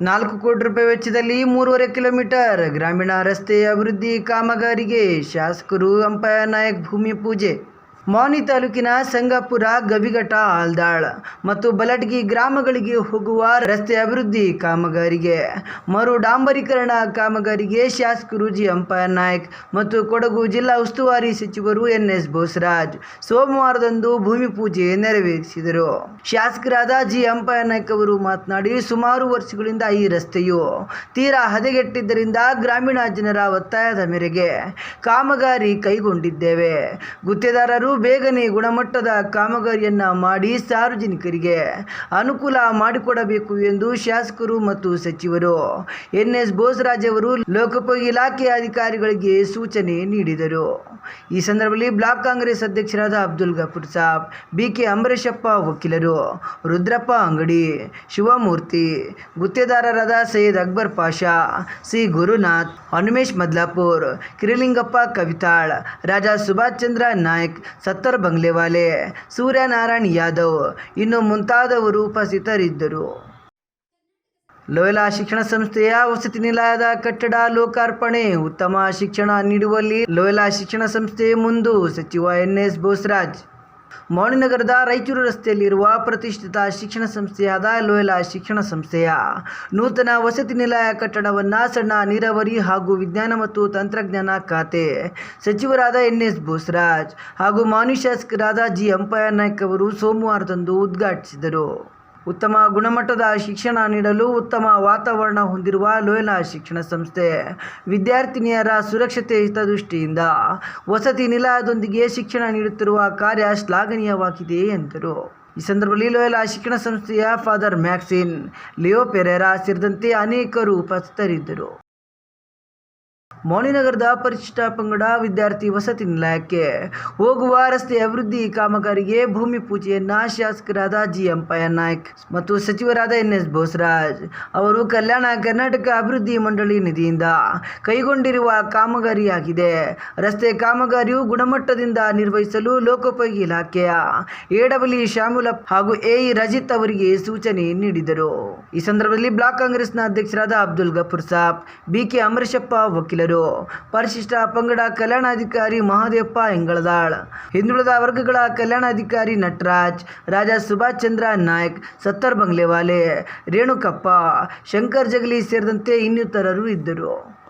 ನಾಲ್ಕು ಕೋಟಿ ರೂಪಾಯಿ ವೆಚ್ಚದಲ್ಲಿ ಮೂರುವರೆ ಕಿಲೋಮೀಟರ್ ಗ್ರಾಮೀಣ ರಸ್ತೆ ಅಭಿವೃದ್ಧಿ ಕಾಮಗಾರಿಗೆ ಶಾಸಕರು ಅಂಪಾಯ ನಾಯಕ್ ಭೂಮಿ ಪೂಜೆ. ಮೌನಿ ತಾಲೂಕಿನ ಸಂಗಾಪುರ ಗವಿಘಟ ಆಲ್ದಾಳ್ ಮತ್ತು ಬಲಟ್ಗಿ ಗ್ರಾಮಗಳಿಗೆ ಹೋಗುವ ರಸ್ತೆ ಅಭಿವೃದ್ಧಿ ಕಾಮಗಾರಿಗೆ, ಮರು ಡಾಂಬರೀಕರಣ ಕಾಮಗಾರಿಗೆ ಶಾಸಕರು ಜಿ ಅಂಪಯ್ಯ ನಾಯಕ್ ಮತ್ತು ಕೊಡಗು ಜಿಲ್ಲಾ ಉಸ್ತುವಾರಿ ಸಚಿವರು ಎನ್ ಎಸ್ ಬೋಸರಾಜ್ ಸೋಮವಾರದಂದು ಭೂಮಿ ಪೂಜೆ ನೆರವೇರಿಸಿದರು. ಶಾಸಕರಾದ ಜಿ ಅಂಪಯ್ಯ ನಾಯಕ್ ಅವರು ಮಾತನಾಡಿ, ಸುಮಾರು ವರ್ಷಗಳಿಂದ ಈ ರಸ್ತೆಯು ತೀರಾ ಹದಗೆಟ್ಟಿದ್ದರಿಂದ ಗ್ರಾಮೀಣ ಜನರ ಒತ್ತಾಯದ ಮೇರೆಗೆ ಕಾಮಗಾರಿ ಕೈಗೊಂಡಿದ್ದೇವೆ. ಗುತ್ತೇದಾರರು ಬೇಗನೆ ಗುಣಮಟ್ಟದ ಕಾಮಗಾರಿಯನ್ನ ಮಾಡಿ ಸಾರ್ವಜನಿಕರಿಗೆ ಅನುಕೂಲ ಮಾಡಿಕೊಡಬೇಕು ಎಂದು ಶಾಸಕರು ಮತ್ತು ಸಚಿವರು. ಎನ್ ಎಸ್ ಬೋಸರಾಜ್ ಅವರು ಲೋಕೋಪಯೋಗಿ ಇಲಾಖೆ ಅಧಿಕಾರಿಗಳಿಗೆ ಸೂಚನೆ ನೀಡಿದರು. ಈ ಸಂದರ್ಭದಲ್ಲಿ ಬ್ಲಾಕ್ ಕಾಂಗ್ರೆಸ್ ಅಧ್ಯಕ್ಷರಾದ ಅಬ್ದುಲ್ ಗಫೂರ್ ಸಾಬ್, ಬಿಕೆ ಅಂಬರೀಷಪ್ಪ ವಕೀಲರು, ರುದ್ರಪ್ಪ ಅಂಗಡಿ, ಶಿವಮೂರ್ತಿ ಗುತ್ತೇದಾರರಾದ ಸೈಯದ್ ಅಕ್ಬರ್ ಪಾಷಾ, ಸಿ. ಗುರುನಾಥ್ ಹನುಮೇಶ್ ಮದ್ಲಾಪುರ್, ಕಿರಿಲಿಂಗಪ್ಪ ಕವಿತಾಳ್, ರಾಜಾ ಸುಭಾಷ್ ಚಂದ್ರ ನಾಯ್ಕ್ ಸತ್ತರ್ ಬಂಗ್ಲೆವಾಲೆ. ಸೂರ್ಯನಾರಾಯಣ್ ಯಾದವ್ ಇನ್ನು ಮುಂತಾದವರು ಉಪಸ್ಥಿತರಿದ್ದರು. ಲೋಯಲಾ ಶಿಕ್ಷಣ ಸಂಸ್ಥೆಯ ವಸತಿ ನಿಲಯದ ಕಟ್ಟಡ ಲೋಕಾರ್ಪಣೆ. ಉತ್ತಮ ಶಿಕ್ಷಣ ನೀಡುವಲ್ಲಿ ಲೋಯಲಾ ಶಿಕ್ಷಣ ಸಂಸ್ಥೆ ಮುಂದು ಸಚಿವ ಎನ್ ಎಸ್ ಬೋಸರಾಜ್. ಮೌಳಿನಗರದ ರಾಯಚೂರು ರಸ್ತೆಯಲ್ಲಿರುವ ಪ್ರತಿಷ್ಠಿತ ಶಿಕ್ಷಣ ಸಂಸ್ಥೆಯಾದ ಲೋಯಲಾ ಶಿಕ್ಷಣ ಸಂಸ್ಥೆಯ ನೂತನ ವಸತಿ ನಿಲಯ ಕಟ್ಟಡವನ್ನು ಸಣ್ಣ ನೀರಾವರಿ ಹಾಗೂ ವಿಜ್ಞಾನ ಮತ್ತು ತಂತ್ರಜ್ಞಾನ ಖಾತೆ ಸಚಿವರಾದ ಎನ್ ಎಸ್ ಬೋಸರಾಜ್ ಹಾಗೂ ಮಾನ್ಯ ಶಾಸಕರಾದ ಜಿ ಅಂಪಯ್ಯ ನಾಯ್ಕ್ ಅವರು ಸೋಮವಾರದಂದು ಉದ್ಘಾಟಿಸಿದರು. ಉತ್ತಮ ಗುಣಮಟ್ಟದ ಶಿಕ್ಷಣ ನೀಡಲು ಉತ್ತಮ ವಾತಾವರಣ ಹೊಂದಿರುವ ಲೋಯಲಾ ಶಿಕ್ಷಣ ಸಂಸ್ಥೆ. ವಿದ್ಯಾರ್ಥಿನಿಯರ ಸುರಕ್ಷತೆ ಹಿತದೃಷ್ಟಿಯಿಂದ ವಸತಿ ನಿಲಯದೊಂದಿಗೆ ಶಿಕ್ಷಣ ನೀಡುತ್ತಿರುವ ಕಾರ್ಯ ಶ್ಲಾಘನೀಯವಾಗಿದೆ ಎಂದರು. ಈ ಸಂದರ್ಭದಲ್ಲಿ ಲೋಯಲಾ ಶಿಕ್ಷಣ ಸಂಸ್ಥೆಯ ಫಾದರ್ ಮ್ಯಾಕ್ಸಿನ್ ಲಿಯೋ ಪೆರೇರಾ ಸೇರಿದಂತೆ ಅನೇಕರು ಉಪಸ್ಥಿತರಿದ್ದರು. ಮೌಳಿನಗರದ ಪರಿಶಿಷ್ಟ ಪಂಗಡ ವಿದ್ಯಾರ್ಥಿ ವಸತಿ ನಿಲಯಕ್ಕೆ ಹೋಗುವ ರಸ್ತೆ ಅಭಿವೃದ್ಧಿ ಕಾಮಗಾರಿಗೆ ಭೂಮಿ ಪೂಜೆಯನ್ನ ಶಾಸಕರಾದ ಜಿ ಅಂಪಯ್ಯ ನಾಯ್ಕ್ ಮತ್ತು ಸಚಿವರಾದ ಎನ್ ಎಸ್ ಬೋಸರಾಜ್ ಅವರು ಕಲ್ಯಾಣ ಕರ್ನಾಟಕ ಅಭಿವೃದ್ಧಿ ಮಂಡಳಿ ನಿಧಿಯಿಂದ ಕೈಗೊಂಡಿರುವ ಕಾಮಗಾರಿಯಾಗಿದೆ. ರಸ್ತೆ ಕಾಮಗಾರಿಯು ಗುಣಮಟ್ಟದಿಂದ ನಿರ್ವಹಿಸಲು ಲೋಕೋಪಯೋಗಿ ಇಲಾಖೆಯ ಎಡಬಲಿ ಶ್ಯಾಮುಲಪ್ ಹಾಗೂ ಎಇ ರಜಿತ್ ಅವರಿಗೆ ಸೂಚನೆ ನೀಡಿದರು. ಈ ಸಂದರ್ಭದಲ್ಲಿ ಬ್ಲಾಕ್ ಕಾಂಗ್ರೆಸ್ನ ಅಧ್ಯಕ್ಷರಾದ ಅಬ್ದುಲ್ ಗಫೂರ್ ಸಾಬ್ ಬಿಕೆ ಅಮರೇಶಪ್ಪ ವಕೀಲರು ಪರಿಶಿಷ್ಟ ಪಂಗಡ ಕಲ್ಯಾಣಾಧಿಕಾರಿ ಮಹಾದೇವಪ್ಪ ಹೆಂಗಳದಾಳ್ ಹಿಂದುಳಿದ ವರ್ಗಗಳ ಕಲ್ಯಾಣಾಧಿಕಾರಿ ನಟರಾಜ್, ರಾಜಾ ಸುಭಾಷ್ ಚಂದ್ರ ನಾಯ್ಕ್, ಸತ್ತರ್ ಬಂಗ್ಲೆವಾಲೆ, ರೇಣುಕಪ್ಪ, ಶಂಕರ್ ಜಗಲಿ ಸೇರಿದಂತೆ ಇನ್ನಿತರರು ಇದ್ದರು.